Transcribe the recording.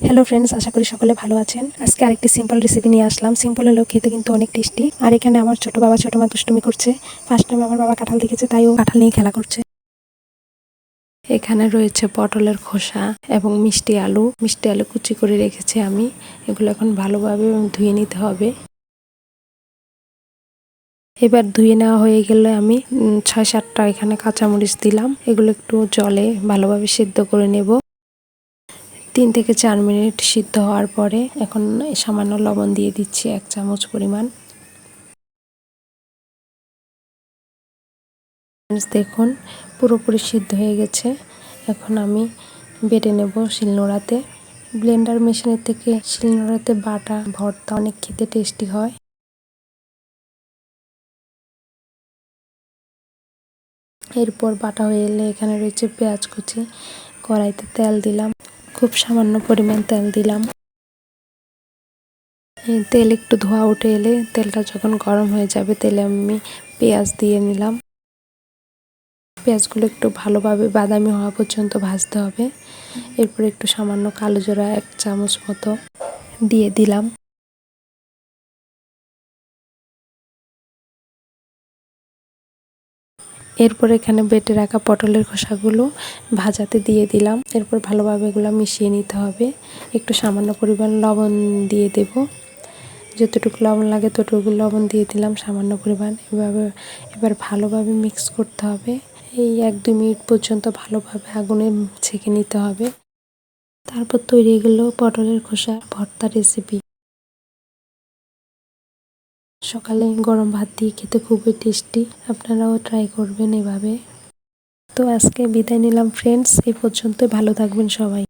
Hello friends আশা করি সকলে ভালো আছেন। আজকে আরেকটি সিম্পল রেসিপি নিয়ে আসলাম। সিম্পল হলেও খেতে কিন্তু অনেক টেস্টি আর এখানে আমার ছোট বাবা ছোট মা দুষ্টুমি করছে। ফার্স্ট টাইম আমার বাবা কাঁঠাল দেখেছে, তাই ও কাঁঠাল নিয়ে খেলা করছে। এখানে রয়েছে পটলের খোসা এবং মিষ্টি আলু। মিষ্টি আলু কুচি করে রেখেছি আমি। এগুলো এখন ভালোভাবে ধুয়ে নিতে হবে। এবার ধুয়ে নেওয়া হয়ে গেলে আমি ছয় সাতটা এখানে কাঁচামরিচ দিলাম। এগুলো একটু জলে ভালোভাবে সিদ্ধ করে নেব। তিন থেকে চার মিনিট সিদ্ধ হওয়ার পরে এখন সামান্য লবণ দিয়ে দিচ্ছি এক চামচ পরিমাণ। দেখুন, পুরোপুরি সিদ্ধ হয়ে গেছে। এখন আমি বেটে নেব শিলনোড়াতে। ব্লেন্ডার মেশিনের থেকে শিলনোড়াতে বাটা, ভর্তা অনেক খেতে টেস্টি হয়। এরপর বাটা হয়ে এলে এখানে রয়েছে পেঁয়াজ কুচি। কড়াইতে তেল দিলাম। খুব সামান্য পরিমাণ তেল দিলাম। তেল একটু ধোয়া উঠে এলে তেলটা যখন গরম হয়ে যাবে তেলে আমি পেঁয়াজ দিয়ে নিলাম। পেঁয়াজগুলো একটু ভালোভাবে বাদামি হওয়া পর্যন্ত ভাজতে হবে। এরপর একটু সামান্য কালো জোড়া এক চামচ মতো দিয়ে দিলাম। এরপর এখানে বেটে রাখা পটলের খোসাগুলো ভাজাতে দিয়ে দিলাম। এরপর ভালোভাবে এগুলো মিশিয়ে নিতে হবে। একটু সামান্য পরিমাণ লবণ দিয়ে দেব। যতটুকু লবণ লাগে ততটুকু লবণ দিয়ে দিলাম সামান্য পরিমাণ। এভাবে, এবার ভালোভাবে মিক্স করতে হবে। এই এক দুই মিনিট পর্যন্ত ভালোভাবে আগুনে ছেঁকে নিতে হবে। তারপর তৈরি গেলো পটলের খোসা ভর্তা রেসিপি সকালে গরম ভাত দিয়ে খেতে খুবই টেস্টি। আপনারাও ট্রাই করবেন এভাবে। তো আজকে বিদায় নিলাম ফ্রেন্ডস এই পর্যন্তই ভালো থাকবেন সবাই।